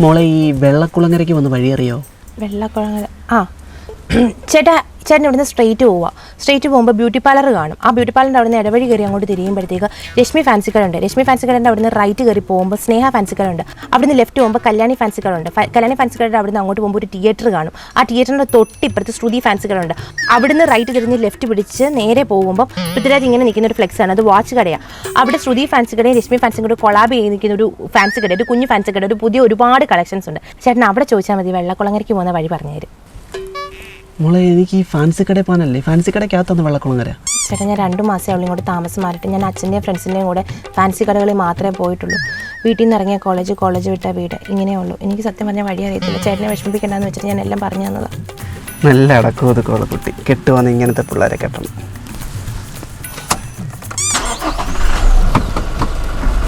മോളെ ഈ വെള്ളക്കുളങ്ങരയ്ക്ക് വന്ന് വഴിയറിയോ? വെള്ളക്കുളങ്ങര. ആ. ചേട്ടാ ചേട്ടൻ ഇവിടുന്ന് സ്ട്രെയിറ്റ് പോവുക സ്ട്രെയിറ്റ് പോകുമ്പോൾ ബ്യൂട്ടി പാർലർ കാണും ആ ബ്യൂട്ടി പാർലറിന്റെ അവിടുന്ന് ഇടവഴി കയറി അങ്ങോട്ട് തിരിയുമ്പോഴത്തേക്ക് രശ്മി ഫാൻസി കടയുണ്ട് രശ്മി ഫാൻസി കടന്റെ അവിടുന്ന് റൈറ്റ് കയറി പോകുമ്പോൾ സ്നേഹ ഫാൻസി കടയുണ്ട് അവിടുന്ന് ലെഫ്റ്റ് പോകുമ്പോൾ കല്യാണി ഫാൻസി കടയുണ്ട് കല്യാണി ഫാൻസി കടയുടെ അവിടുന്ന് അങ്ങോട്ട് പോകുമ്പോൾ ഒരു തിയേറ്റർ കാണും ആ തിയേറ്ററിന്റെ തൊട്ട് തൊട്ടിപ്പുറത്ത് ശ്രുതി ഫാൻസി കടയുണ്ട് അവിടുന്ന് റൈറ്റ് തിരിഞ്ഞ് ലെഫ്റ്റ് പിടിച്ച് നേരെ പോകുമ്പോൾ പൃഥ്വിരാജ് ഇങ്ങനെ നിൽക്കുന്ന ഒരു ഫ്ലെക്സ് ആണ് അത് വാച്ച് കടയാണ് അവിടെ ശ്രുതി ഫാൻസി കടയും രശ്മി ഫാൻസി കടയും കൊളാബ് ചെയ്ത് നിൽക്കുന്ന ഒരു ഫാൻസി കട ഒരു കുഞ്ഞു ഫാൻസി കട ഒരു പുതിയ ഒരുപാട് കളക്ഷൻസ് ഉണ്ട് ചേട്ടൻ അവിടെ ചോദിച്ചാൽ മതി വെള്ളക്കുളങ്ങരയ്ക്ക് പോകുന്ന വഴി പറഞ്ഞുതരും മോളെ എനിക്ക് ഈ ഫാൻസി കടയിൽ പോകാനല്ലേ? ഫാൻസി കടയ്ക്കകത്താണ് വെള്ളക്കുളങ്ങര. ചേട്ടാ ഞാൻ രണ്ട് മാസം അവളും കൂടെ താമസം മാറിയിട്ട് ഞാൻ അച്ഛന്റെയും ഫ്രണ്ട്സിന്റെയും കൂടെ ഫാൻസി കടകളിൽ മാത്രമേ പോയിട്ടുള്ളൂ. വീട്ടിൽ നിന്ന് ഇറങ്ങിയ കോളേജ് കോളേജ് വിട്ട വീട് ഇങ്ങനെയേ ഉള്ളൂ. എനിക്ക് സത്യം പറഞ്ഞാൽ വഴി അറിയത്തില്ല. ചേട്ടനെ വിഷമിപ്പിക്കേണ്ടെന്ന് വെച്ചിട്ട് ഞാൻ എല്ലാം പറഞ്ഞു തന്നതാണ് നല്ല അടക്കം ഒതുക്കമുള്ള കുട്ടി. കെട്ടുവന്ന് ഇങ്ങനത്തെ പിള്ളേരെ കെട്ടണം.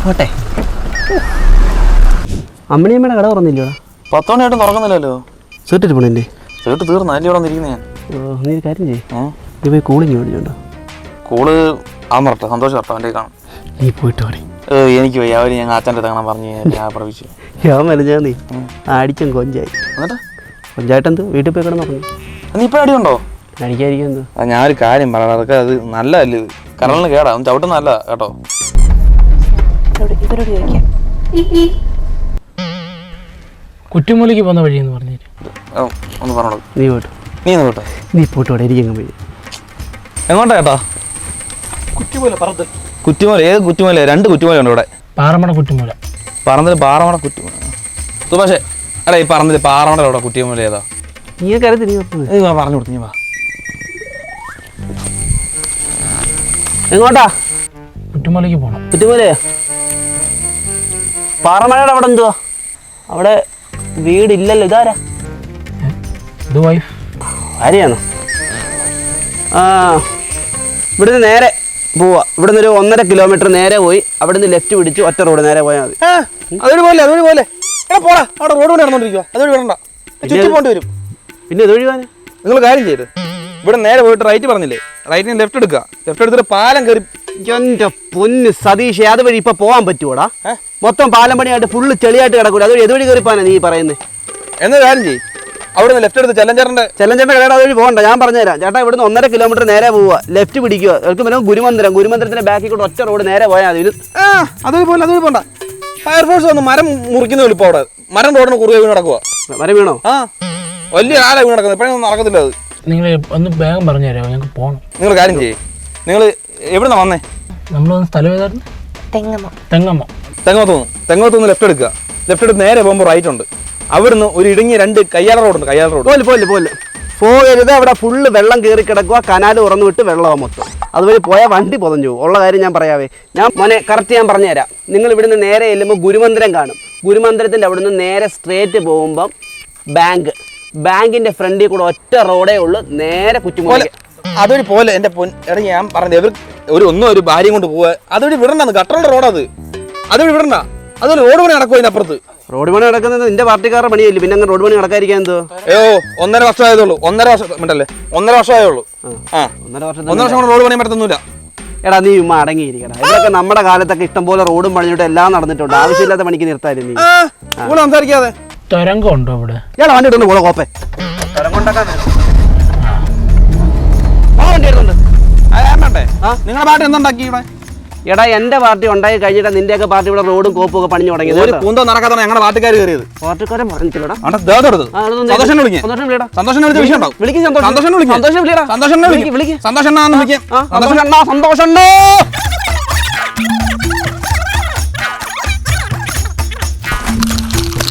പോട്ടെ. അമ്മണിയമ്മയുടെ കട തുറന്നില്ലോ പത്തോണിയായിട്ടും തുറക്കുന്നില്ലല്ലോ. സീട്ടിട്ട് പോണില്ലേ? സീട്ട് തീർന്നു. അതിന്റെ ഇവിടെ വന്നിരിക്കുന്നത് ഞാൻ നീ ഒരു കാര്യം ചെയ്യ്. ഏ? നീ പോയി കൂളിങ് മേടിച്ചോണ്ടോ കൂൾ ആ മറട്ടെ സന്തോഷം കേട്ടോ അവന്റെ കാണും. നീ പോയിട്ട് പറയും ഏ, എനിക്ക് വയ്യ. അവർ ഞങ്ങൾ അച്ഛന്റെ തങ്ങണം പറഞ്ഞ് ഞാൻ പ്രവിച്ചു ഞാൻ മെനഞ്ഞാ നീ അടിച്ചും കൊഞ്ചായി. എന്നിട്ട്? കൊഞ്ചായിട്ട് എന്ത്? വീട്ടിൽ പോയി കിടന്നു? പറഞ്ഞു നീ ഇപ്പം അടിയുണ്ടോ അടിക്കായിരിക്കും എന്ത്? ആ, ഞാനൊരു കാര്യം പറയാം. അതൊക്കെ അത് നല്ലതല്ല ഇത്? കരളിന് കേടാ. ഒന്ന് ചവിട്ടും നല്ല കേട്ടോ. ഇവരോട് ഇവരോട് ചോദിക്കാം കുറ്റിമൂലിക്ക് പോകുന്ന വഴിയെന്ന് പറഞ്ഞു ഓ, ഒന്ന് പറഞ്ഞോളൂ. നീ പോയിട്ട്. നീ ഒന്ന് പോട്ടെ. നീ പോയിട്ട് ഇവിടെ ഇരിക്കും പോയി. എങ്ങോട്ടാ ചേട്ടാ കുറ്റിമൂല പറത്ത്. കുറ്റിമൂല ഏത് കുറ്റിമൂല രണ്ട് കുറ്റിമൂല ഉണ്ട് ഇവിടെ. പാറമട കുറ്റിമൂല. പറന്നിൽ പാറമട കുറ്റിമൂല. സുഭാഷേ അല്ല ഈ പറന്നിൽ പാറമട ഇവിടെ കുറ്റിമൂല ഏതാ? നീ കരുതി നീ പറഞ്ഞു കൊടുത്തു നീ വാ. എങ്ങോട്ടാ? കുറ്റിമൂലയ്ക്ക് പോകണം കുറ്റിമൂലേ പാറമഴയുടെ അവിടെ എന്തുവാ? അവിടെ വീടില്ലല്ലോ ഇതാരാ? ഇത് വൈഫ് ആരെയാണോ ആ ഇവിടുന്ന് നേരെ പോവാ. ഇവിടുന്ന് ഒരു ഒന്നര കിലോമീറ്റർ നേരെ പോയി അവിടുന്ന് ലെഫ്റ്റ് പിടിച്ച് ഒറ്റ റോഡ് നേരെ പോയാൽ മതി. അതൊരു പോലെ അതൊരു പോലെ. എടാ പോടാ. അവിടെ റോഡ് പണി നടന്നോണ്ടിരിക്കുക അതൊരു വിടണ്ട ചുറ്റി പോകേണ്ടി വരും. പിന്നെ ഇത് ഒഴിവാന് നിങ്ങൾ കാര്യം ചെയ്ത്. ഇവിടെ നേരെ പോയിട്ട് റൈറ്റ് പറഞ്ഞില്ലേ? റൈറ്റിന് ലെഫ്റ്റ് എടുക്കുക. ലെഫ്റ്റ് എടുത്തിട്ട് പാലം കയറി എന്റെ പൊന്ന് സതീഷ് അതുവഴി ഇപ്പൊ പോകാൻ പറ്റുമോടാ മൊത്തം പാലം പണിയായിട്ട് ഫുള്ള് ചെളിയായിട്ട് കിടക്കൂല. അതുവഴി എതുവഴി കയറിപ്പാനാ നീ പറയുന്നത് എന്നാ കാര്യം ചെയ്യ്. അവിടെ നിന്ന് ലെഫ്റ്റ് എടുത്ത് ചെല്ലഞ്ചേട്ടന്റെ ചെല്ലഞ്ചേട്ടന്റെ കടയുടെ അതുവഴി പോകണ്ട. ഞാൻ പറഞ്ഞുതരാം. ചേട്ടാ ഇവിടുന്ന് ഒന്നര കിലോമീറ്റർ നേരെ പോവുക. ലെഫ്റ്റ് പിടിക്കുക. അവർക്ക് പിന്നെ ഗുരുമന്ദിരം. ഗുരുമന്ദിരത്തിന്റെ ബാക്കിൽ കൂടെ ഒറ്റ റോഡ് നേരെ പോയാൽ മതി. ആ അതൊരു പോലെ അതൊരു പോണ്ട. ഫയർഫോഴ്സ് വന്ന് മരം മുറിക്കുന്ന വിളിപ്പോ അവിടെ. മരം റോഡിന് കുറുകെ വീണ് നടക്കുക മരം വീണോ? ആ വലിയ ആരാ വീണ് നടക്കുന്നത് ഇപ്പോഴൊന്നും നടക്കത്തില്ല അത്. നിങ്ങൾ ഒന്ന് വേഗം പറഞ്ഞു തരാമോ ഞങ്ങൾക്ക് പോകണം നിങ്ങൾ കാര്യം ചെയ്യേ. നിങ്ങൾ എവിടുന്നാ വന്നേ? നമ്മളൊന്ന് സ്ഥലം ഏതായിരുന്നു? തെങ്ങമ്മ തെങ്ങമ്മ തെങ്ങോത്ത് തോന്നുന്നു തെങ്ങോത്ത് നിന്ന് ലെഫ്റ്റ് എടുക്കുക. ലെഫ്റ്റ് എടുത്ത് നേരെ പോകുമ്പോൾ റൈറ്റ് ഉണ്ട്. അവിടുന്ന് ഒരു ഇടുങ്ങിയ രണ്ട് കയ്യാള റോഡുണ്ട് കയ്യാള റോഡ്. പോലെ പോലെ പോലെ. പോകരുത് അവിടെ ഫുള്ള് വെള്ളം കയറി കിടക്കുക കനാൽ തുറന്നു വിട്ട് വെള്ളമാണ് മൊത്തം. അതുവഴി പോയാൽ വണ്ടി പൊതഞ്ഞു ഉള്ള കാര്യം ഞാൻ പറയാവേ. ഞാൻ മോനെ കറക്റ്റ് ഞാൻ പറഞ്ഞുതരാം. നിങ്ങൾ ഇവിടുന്ന് നേരെ ചെല്ലുമ്പോൾ ഗുരുമന്ദിരം കാണും. ഗുരുമന്ദിരത്തിന്റെ അവിടുന്ന് നേരെ സ്ട്രേറ്റ് പോകുമ്പം ബാങ്ക്. ബാങ്കിന്റെ ഫ്രണ്ടിൽ കൂടെ ഒറ്റ റോഡേ ഉള്ളൂ നേരെ കുറ്റുമോലെ അതൊരു പോലെ. എന്റെ പൊൻ എടാ ഞാൻ പറഞ്ഞത് ഇവർ ഒരു ഒന്നും ഒരു ഭാര്യയും കൊണ്ട് പോവുക. അതുവഴി വിടണ്ടെന്ന് ഗട്ടറുടെ റോഡത് അതുവഴി വിടണ്ട. അതൊരു റോഡ് പണി നടക്കുമോ അതിനപ്പുറത്ത് റോഡ് പണി നടക്കുന്നത് നിന്റെ പാർട്ടിക്കാരുടെ പണിയല്ലേ? പിന്നെ അങ്ങനെ റോഡ് പണി നടക്കാതിരിക്കാൻ എന്തോ അയ്യോ ഒന്നര വർഷം ആയതുള്ളൂ ഒന്നര വർഷം മിണ്ടല്ലേ? ഒന്നര വർഷം ആയുള്ളൂ ആ ഒന്നര വർഷം ഒന്നര വർഷം കൊണ്ട് റോഡ് പണി പറ്റത്തൊന്നുമില്ല എടാ നീ ഉമ്മ അടങ്ങിയിരിക്കണം ഇതൊക്കെ നമ്മുടെ കാലത്തൊക്കെ ഇഷ്ടം പോലെ റോഡും പണിഞ്ഞിട്ട് എല്ലാം നടന്നിട്ടുണ്ട്. ആവശ്യമില്ലാത്ത പണിക്ക് നിർത്താനും നീ? സംസാരിക്കാതെ. തരംഗം ഉണ്ടോ ഇവിടെ ഇയാളെ വണ്ടി ഇടുന്നു കോപ്പേ. നിങ്ങളുടെ പാട്ട് എന്തുണ്ടാക്കി ഇവിടെ? എടാ എന്റെ പാർട്ടി ഉണ്ടായി കഴിഞ്ഞിട്ട് നിന്റെയൊക്കെ പാർട്ടി ഇവിടെ റോഡും കോപ്പും ഒക്കെ പണിഞ്ഞു തുടങ്ങിയത് ഒരു കുന്തോ നടക്കാതെ ഞങ്ങളുടെ പാർട്ടിക്കാർ കയറിയത്. പാർട്ടിക്കാരൻ സന്തോഷം വിളിക്കാം. സന്തോഷം വിളിയെടാ. സന്തോഷം വിളിച്ച വിഷയം ഉണ്ടാവും. വിളിക്ക് സന്തോഷം. സന്തോഷം സന്തോഷം വിളിയെടാ. സന്തോഷം വിളിക്ക്, വിളിക്ക്. സന്തോഷം എന്നാന്ന് വിളിക്കാം. ആ, സന്തോഷം. അണ്ണാ, സന്തോഷം അണ്ണാ.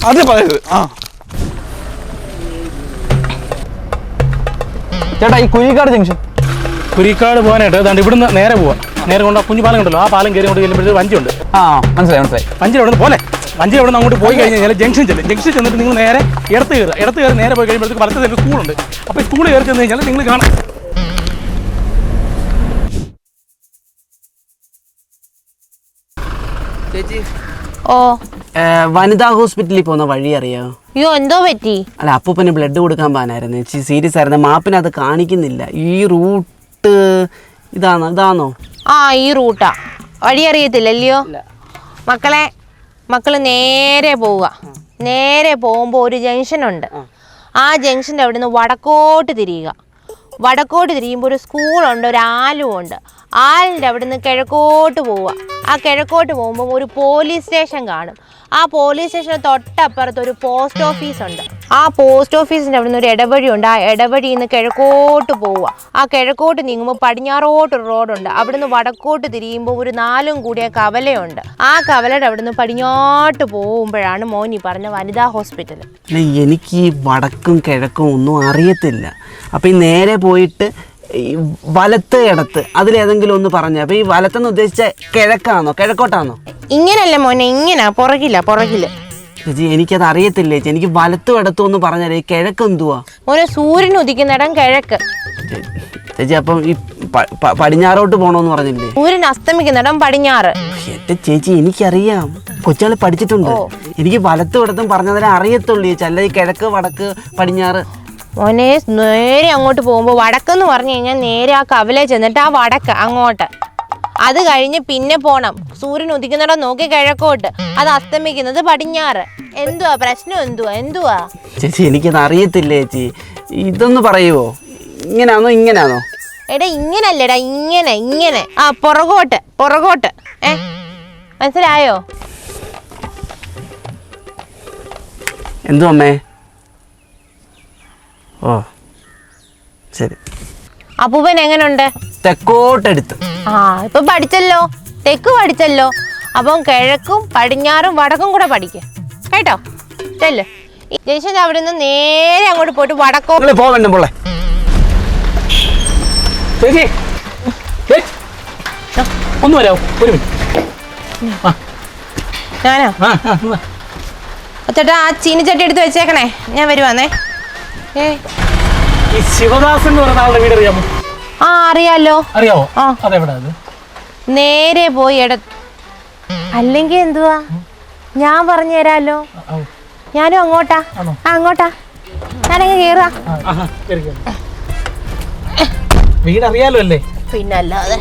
അത് പറയരുത്. ആ. ചേട്ടാ ഈ കുഴിക്കാട് ജംഗ്ഷൻ. കുരിക്കാട് പോകാനായിട്ട് ഇവിടുന്ന് നേരെ പോവാം. നേരെ കൊണ്ട് ആ കുഞ്ഞു പാലം കണ്ടല്ലോ. ആ പാലം കയറി കൊണ്ട് ചെല്ലുമ്പോഴത്തേക്ക് വഞ്ചിയുണ്ട്. ആ മനസ്സിലായി മനസ്സിലായി. വഞ്ചി അവിടെ നിന്ന് പോലെ. വഞ്ചി അവിടെ നിന്ന് അങ്ങോട്ട് പോയി കഴിഞ്ഞ് കഴിഞ്ഞാൽ ജംഗ്ഷൻ ചെല്ലും. ജംഗ്ഷൻ ചെന്നിട്ട് നിങ്ങൾ നേരെ ഇടത്ത് കയറുക. ഇടത്ത് കയറി നേരെ പോയി കഴിയുമ്പോഴത്തേക്ക് വലത്ത് സൈഡിൽ സ്കൂളുണ്ട്. അപ്പോൾ സ്കൂൾ കയറി ചെന്ന് കഴിഞ്ഞാൽ നിങ്ങൾ കാണാം. ഓ. വനിതാ ഹോസ്പിറ്റലിൽ പോകുന്ന വഴി അറിയാമോ അയ്യോ എന്തോ പറ്റി? അല്ല അപ്പൂപ്പന് ബ്ലഡ് കൊടുക്കാൻ പോകാനായിരുന്നു ചേച്ചി സീരിയസ് ആയിരുന്നു. മാപ്പിനെ അത് കാണിക്കുന്നില്ല. ഈ റൂട്ട് ഇതാണോ ഇതാണോ? ആ ഈ റൂട്ടാ. വഴി അറിയത്തില്ല അല്ലയോ മക്കളെ മക്കൾ നേരെ പോവുക. നേരെ പോകുമ്പോൾ ഒരു ജംഗ്ഷൻ ഉണ്ട്. ആ. ജംഗ്ഷന്റെ അവിടെ നിന്ന് വടക്കോട്ട് തിരിയുക. വടക്കോട്ട് തിരിയുമ്പോൾ ഒരു സ്കൂളുണ്ട് ഒരു ആലും ഉണ്ട്. ആലിന്റെ അവിടെ നിന്ന് കിഴക്കോട്ട് പോവുക. ആ കിഴക്കോട്ട് പോകുമ്പോൾ ഒരു പോലീസ് സ്റ്റേഷൻ കാണും. ആ പോലീസ് സ്റ്റേഷന് തൊട്ടപ്പുറത്ത് ഒരു പോസ്റ്റ് ഓഫീസ് ഉണ്ട്. ആ പോസ്റ്റ് ഓഫീസിന്റെ അവിടെ നിന്ന് ഒരു ഇടവഴി ഉണ്ട് ആ ഇടവഴിയിൽ നിന്ന് കിഴക്കോട്ട് പോവുക. ആ കിഴക്കോട്ട് നീങ്ങുമ്പോൾ പടിഞ്ഞാറോട്ട് റോഡുണ്ട് അവിടുന്ന് വടക്കോട്ട് തിരിയുമ്പോൾ ഒരു നാലും കൂടിയ കവലയുണ്ട്. ആ കവലയുടെ അവിടുന്ന് പടിഞ്ഞാട്ട് പോകുമ്പോഴാണ് മോനി പറഞ്ഞ വനിതാ ഹോസ്പിറ്റൽ എനിക്ക് വടക്കും കിഴക്കും ഒന്നും അറിയത്തില്ല. അപ്പം ഈ നേരെ പോയിട്ട് ഈ വലത്ത് ഇടത്ത് അതിലേതെങ്കിലും ഒന്ന് പറഞ്ഞു. അപ്പൊ ഈ വലത്തെന്ന് ഉദ്ദേശിച്ച കിഴക്കാണോ കിഴക്കോട്ടാണോ ഇങ്ങനല്ല മോനെ ഇങ്ങനെ. പുറകില്ല പുറകിൽ. ചേച്ചി എനിക്കത് അറിയത്തില്ല ചേച്ചി. എനിക്ക് വലത്തും ഇടത്തും ഒന്ന് പറഞ്ഞാൽ കിഴക്ക് എന്തുവാ? മോനെ സൂര്യൻ ഉദിക്കുന്നിടം കിഴക്ക്. ചേച്ചി അപ്പം ഈ പ- പ- പടിഞ്ഞാറോട്ട് പോണോന്ന് പറഞ്ഞില്ലേ? സൂര്യൻ അസ്തമിക്കുന്നിടം പടിഞ്ഞാറ്. എന്റെ ചേച്ചി എനിക്കറിയാം. കൊച്ചാൾ പഠിച്ചിട്ടുണ്ട്. എനിക്ക് വലത്തും ഇടത്തും പറഞ്ഞതിനെ അറിയത്തുള്ളൂ. ചേച്ചി അല്ല ഈ കിഴക്ക് വടക്ക് പടിഞ്ഞാറ്. മോനെ നേരെ അങ്ങോട്ട് പോകുമ്പോൾ വടക്കെന്ന് പറഞ്ഞു കഴിഞ്ഞാൽ നേരെ ആ കവലെ ചെന്നിട്ട് ആ വടക്ക് അങ്ങോട്ട്. അത് കഴിഞ്ഞ് പിന്നെ പോണം. സൂര്യൻ ഉദിക്കുന്നിടം നോക്കി കിഴക്കോട്ട്. അത് അസ്തമിക്കുന്നത് പടിഞ്ഞാറ്. എന്തുവാ? പ്രശ്നം എന്തുവാ? എന്തുവാ? ചേച്ചി എനിക്കത് അറിയത്തില്ല ചേച്ചി? ഇതൊന്ന് പറയുവോ? ഇങ്ങനാണോ ഇങ്ങനാണോ എടാ ഇങ്ങനല്ലടാ ഇങ്ങനെ ഇങ്ങനെ. ആ പുറകോട്ട് പുറകോട്ട്. ഏ? മനസ്സിലായോ? എന്തു അമ്മേ? ഓ ശരി. അപ്പൂപ്പൻ എങ്ങനുണ്ട്? തെക്കോട്ടെടുത്ത്. ആ ഇപ്പൊ പഠിച്ചല്ലോ. തെക്ക് പഠിച്ചല്ലോ. അപ്പം കിഴക്കും പടിഞ്ഞാറും വടക്കും കൂടെ പഠിക്കുക കേട്ടോ? ചെല്ല്. ജയ്ഷന്റെ അവിടെ നിന്ന് നേരെ അങ്ങോട്ട് പോയിട്ട് വടക്കോ നിങ്ങൾ പോവണ്ട പോളെ ചേച്ചി. ആ, ഒന്ന് വരാമോ ഒരു മിനിറ്റ്. ആ. ഞാനോ? ആ ആ ഒന്ന്. ചേട്ടാ ആ ചീനിച്ചട്ടി എടുത്ത് വെച്ചേക്കണേ. ഞാൻ വരുവാന്നേ. ഈ ശിവദാസൻ എന്ന് പറയുന്ന ആളുടെ വീട് അറിയാമോ? ആ അറിയാലോ. അറിയാമോ ആ. അതെവിടെ അത്? നേരെ പോയി ഇട അല്ലെങ്കിൽ എന്തുവാ? ഞാൻ പറഞ്ഞു തരാലോ. ആ, ഞാനും അങ്ങോട്ടാ. ആണോ? ആ അങ്ങോട്ടാ. ഞാനങ്ങ് കേറാ ആ, കേറി, കേറി. വീട് അറിയാലോ അല്ലേ? പിന്നല്ലാതെ.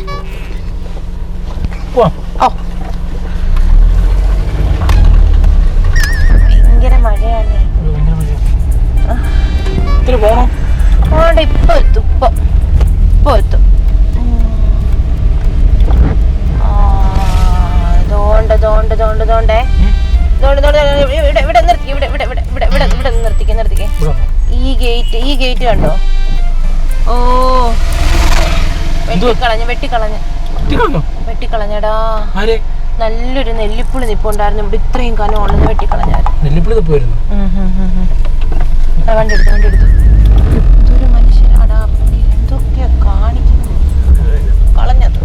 പോവാം. ഓ ഇത്തിരി പോണോ? അതുകൊണ്ട് ഇപ്പൊ എത്തും ഇപ്പൊ. ഇപ്പൊ എത്തും. ഇവിടെ ഇവിടെ ഇവിടെ ഇവിടെ ഇവിടെ ഇവിടെ ഇവിടെ ഇവിടെ നിർത്തിക്കേ നിർത്തിക്കേ. ഈ ഗേറ്റ് ഈ ഗേറ്റ് കണ്ടോ? ഓ. വെട്ടിക്കളഞ്ഞ് വെട്ടിക്കളഞ്ഞ്? വെട്ടിക്കളഞ്ഞടാ. നല്ലൊരു നെല്ലിപ്പുളി നിപ്പുണ്ടായിരുന്നു. ഇവിടെ ഇത്രയും കനം ഉള്ളത് വെട്ടിക്കളഞ്ഞായിരുന്നു നെല്ലിപ്പുളി നിപ്പായിരുന്നു വണ്ടി എടുത്തു വണ്ടി എടുത്തു. ഇതൊരു മനുഷ്യനാടാ എന്തൊക്കെയാ കാണിക്കുന്നു? കളഞ്ഞത്.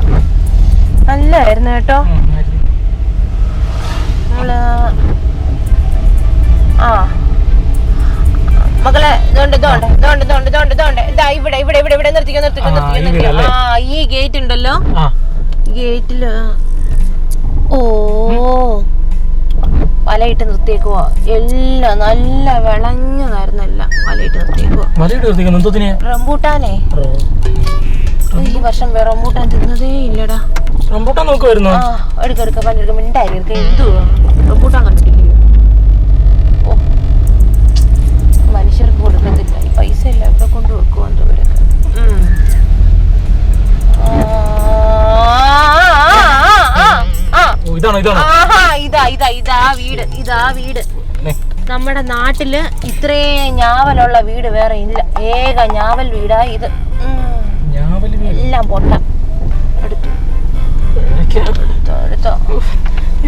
നല്ലായിരുന്നു കേട്ടോ. നമ്മൾ ആ. മക്കളെ ഇതുണ്ട് ഇതുണ്ട് ഇതുണ്ട് ഇതുണ്ട് ഇതുണ്ട് ഇതുണ്ട്. ഇതാ ഇവിടെ ഇവിടെ ഇവിടെ ഇവിടെ നിർത്തിക്കോ നിർത്തിക്കോ നിർത്തിക്കോ ആ ഈ ഗേറ്റ് ഉണ്ടല്ലോ. ഗേറ്റിൽ ഓ. വലയിട്ട് നിർത്തിയേക്കുവോ. എല്ലാം നല്ല വിളഞ്ഞതായിരുന്നു എല്ലാം വലയിട്ട് നിർത്തിയേക്കുവോ. റംബൂട്ടാനേ. ഈ വർഷം റംബൂട്ടാൻ തിന്നതേ ഇല്ലടാ. റംബൂട്ടാൻ നോക്ക് വരുന്നു ആ എടുക്ക എടുക്ക പണ്ടെടുക്ക മിണ്ടായി എടുക്ക. എന്തു റംബൂട്ടാൻ കണ്ടിട്ടില്ല? ഓ. മനുഷ്യർക്ക് കൊടുക്കത്തില്ല. ഈ പൈസ ഇല്ല ഇവിടെ കൊണ്ട് വെക്കുവാ എന്തോ ഇവരൊക്കെ ഉം. ആ, ഇതാണോ ഇതാണോ? ആഹാ ഇതാ ഇതാ ഇതാ വീട് ഇതാ വീട്. നമ്മുടെ നാട്ടിൽ ഇത്രയും ഞാവലുള്ള വീട് വേറെ ഇല്ല. ഏക ഞാവൽ വീടാ ഇത്. എല്ലാം പൊട്ട. എടുത്തു. ഇതൊക്കെ എടുത്തോ എടുത്തോ.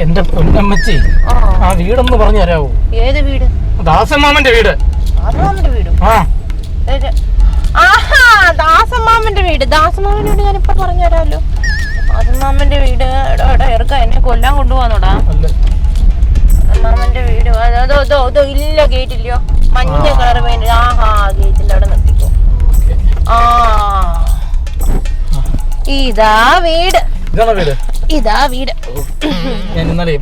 എന്റെ പൊന്നമ്മച്ചി ആ. വീടൊന്ന് പറഞ്ഞു തരാവോ? ഏത് വീട്? ദാസമാമന്റെ വീട്. ദാസമാമന്റെ വീടും? ആഹാ ദാസമാമന്റെ വീട്. ദാസമാമന്റെ വീട് ഞാനിപ്പോ പറഞ്ഞു തരാമല്ലോ. ദാസമാമന്റെ വീട് കൊല്ലാൻ കൊണ്ടുപോകാന്നോടാ മാമന്റെ വീട് അത് അതോ അതോ അതോ ഇല്ല ഗേറ്റ് ഇല്ലയോ മഞ്ഞ കളർ പെയിന്റ്. ആഹാ ഗേറ്റിന്റെ അവിടെ നിർത്തിക്കോ. ആ. ഇതാ വീട്. ഇതാ വീട്. ഞാൻ ഇന്നലെ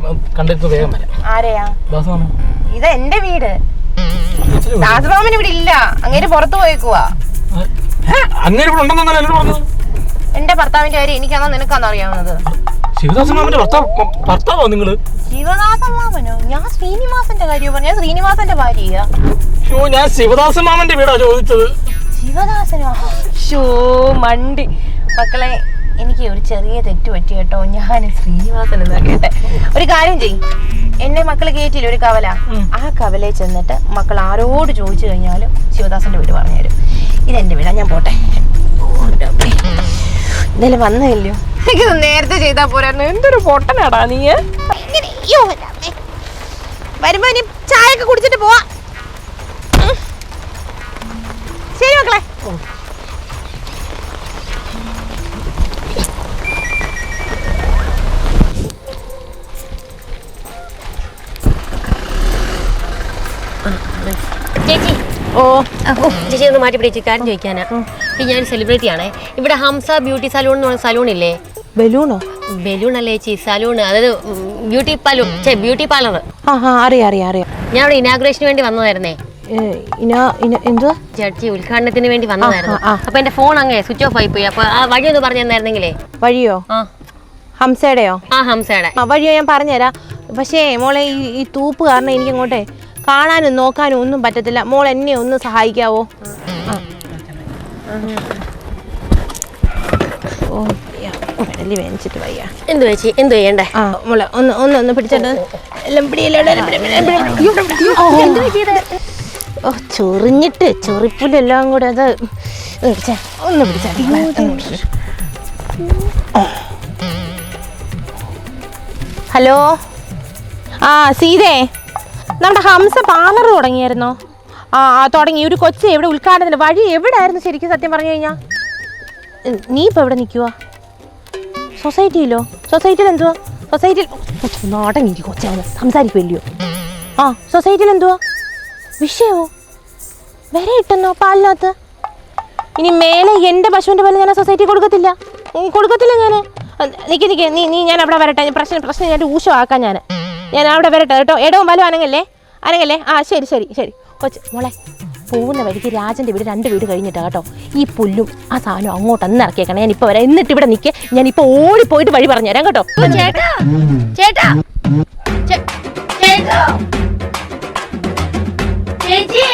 വേഗം വരാം. ആരെയാ? ദാസമാമൻ ഇത് എന്റെ വീട്. ദാസമാമൻ ഇവിടെ ഇല്ല. അങ്ങേര് പുറത്തു പോയേക്കുവാ. അങ്ങനെ ഇവിടെ ഉണ്ടെന്നല്ല എന്നോട് പറഞ്ഞത്? എന്റെ ഭർത്താവിന്റെ കാര്യം എനിക്കാണോ നിനക്കാണോ അറിയാവുന്നത്. ശിവദാസൻ മാമന്റെ ഭർത്താവ് ഭർത്താവോ നിങ്ങൾ? ശിവദാസൻ മാമനോ ഞാൻ ശ്രീനിവാസന്റെ കാര്യം പറഞ്ഞ. ശ്രീനിവാസന്റെ ഭാര്യ ഷോ ഞാൻ ശിവദാസൻ മാമന്റെ വീടാ ചോദിച്ചത്. ശിവദാസനോ? ഷോ മണ്ടി. മക്കളെ എനിക്ക് ഒരു ചെറിയ തെറ്റ് പറ്റി കേട്ടോ. ഞാൻ ശ്രീനിവാസൻ എന്നറിയട്ടെ കേട്ടെ ഒരു കാര്യം ചെയ് എന്നെ മക്കൾ കയറ്റില്ല ഒരു കവല. ആ കവലയിൽ ചെന്നിട്ട് മക്കൾ ആരോട് ചോദിച്ചു കഴിഞ്ഞാലും ശിവദാസന്റെ വീട് പറഞ്ഞുതരും ഇതെന്റെ വീടാ. ഞാൻ പോട്ടെ. ഇന്നലെ വന്നല്ലോ എനിക്കിത് നേരത്തെ ചെയ്താ പോരായിരുന്നു. എന്തൊരു പൊട്ടനാടാ നീ. വരുമ്പോ ഇനി ചായ ഒക്കെ കുടിച്ചിട്ട് പോവാ. ശരി മക്കളെ. ചേച്ചി. ഓ. ചേച്ചി ഒന്ന് മാറ്റി പിടിച്ച് കാര്യം ചോദിക്കാനാ. ഞാൻ സെലിബ്രിറ്റി ആണേ. ഇവിടെ ഹംസ ബ്യൂട്ടി സലൂൺ എന്ന് പറഞ്ഞ സലൂൺ ഇല്ലേ? ബലൂണോ? ബലൂൺ അല്ലേ ചേച്ചി സലൂൺ അതായത് ബ്യൂട്ടി പാലൂൺ ചേ ബ്യൂട്ടി പാർലർ ആഹാ അറിയാം അറിയാം അറിയാം. ഞാൻ ഇവിടെ ഇനാഗ്രേഷന് വേണ്ടി വന്നതായിരുന്നേ. എന്തുവാ? ചേച്ചി ഉദ്ഘാടനത്തിന് വേണ്ടി വന്നതായിരുന്നു. അപ്പൊ എന്റെ ഫോൺ അങ്ങേ സ്വിച്ച് ഓഫ് ആയി പോയി അപ്പൊ ആ വഴി ഒന്ന് പറഞ്ഞു തന്നായിരുന്നെങ്കിലേ. വഴിയോ? ആ. ഹംസയുടെയോ? ആ ഹംസയുടെ. ആ വഴിയോ ഞാൻ പറഞ്ഞുതരാം. പക്ഷേ മോളെ ഈ ഈ തൂപ്പ് കാരണം എനിക്ക് അങ്ങോട്ടേ കാണാനും നോക്കാനും ഒന്നും പറ്റത്തില്ല. മോൾ എന്നെ ഒന്ന് സഹായിക്കാവോ. ഓ വയ്യ. വെടലി വേനിച്ചിട്ട് വയ്യ എന്തു ചേച്ചി? എന്തു ചെയ്യണ്ടേ? ആ മോളെ ഒന്ന് ഒന്ന് ഒന്ന് പിടിച്ചിട്ട്. ഓ. ചൊറിഞ്ഞിട്ട് ചൊറിപ്പിലെല്ലാം കൂടെ അത് പിടിച്ചേ ഒന്ന് പിടിച്ചേ. ഹലോ? ആ സീതേ നമ്മുടെ ഹംസ പാർലർ തുടങ്ങിയായിരുന്നോ? തുടങ്ങി. ഒരു കൊച്ചു എവിടെ ഉദ്ഘാടനത്തിന്? വഴി എവിടെ ആയിരുന്നു ശരിക്കും സത്യം പറഞ്ഞു കഴിഞ്ഞാൽ നീ ഇപ്പോൾ എവിടെ നിൽക്കുക സൊസൈറ്റിയിലോ? സൊസൈറ്റിയിൽ എന്തുവാ? സൊസൈറ്റിയിൽ നാടങ്ങിരി കൊച്ചാണ് സംസാരിക്കുമല്ലയോ ആ സൊസൈറ്റിയിൽ എന്തുവാ? വിഷയമോ? വരെ ഇട്ടെന്നോ പാലിനകത്ത്? ഇനി മേലെ എന്റെ പശുവിന്റെ പാൽ ഞാൻ സൊസൈറ്റി കൊടുക്കത്തില്ല. കൊടുക്കത്തില്ല ഞാൻ നിൽക്കി നിൽക്കി നീ നീ ഞാൻ അവിടെ വരട്ടെ. പ്രശ്നം പ്രശ്നം ഞാൻ ഊശമാക്കാം ഞാൻ ഞാൻ അവിടെ വരട്ടെ കേട്ടോ. ഇടവും വലവും അനങ്ങല്ലേ? അനങ്ങല്ലേ? ആ ശരി ശരി ശരി. കൊച്ച് മോളെ പോകുന്ന വഴിക്ക് രാജന്റെ വീട് രണ്ട് വീട് കഴിഞ്ഞിട്ടാ കേട്ടോ. ഈ പുല്ലും ആ സാധനം അങ്ങോട്ട് അന്ന് ഇറക്കിയേക്കണം. ഞാൻ ഇപ്പൊ വരാം. എന്നിട്ട് ഇവിടെ നിൽക്കുക ഞാൻ ഇപ്പൊ ഓടി പോയിട്ട് വഴി പറഞ്ഞു തരാം കേട്ടോ. ചേട്ടാ ചേട്ടാ ചേട്ടാ ചേച്ചി!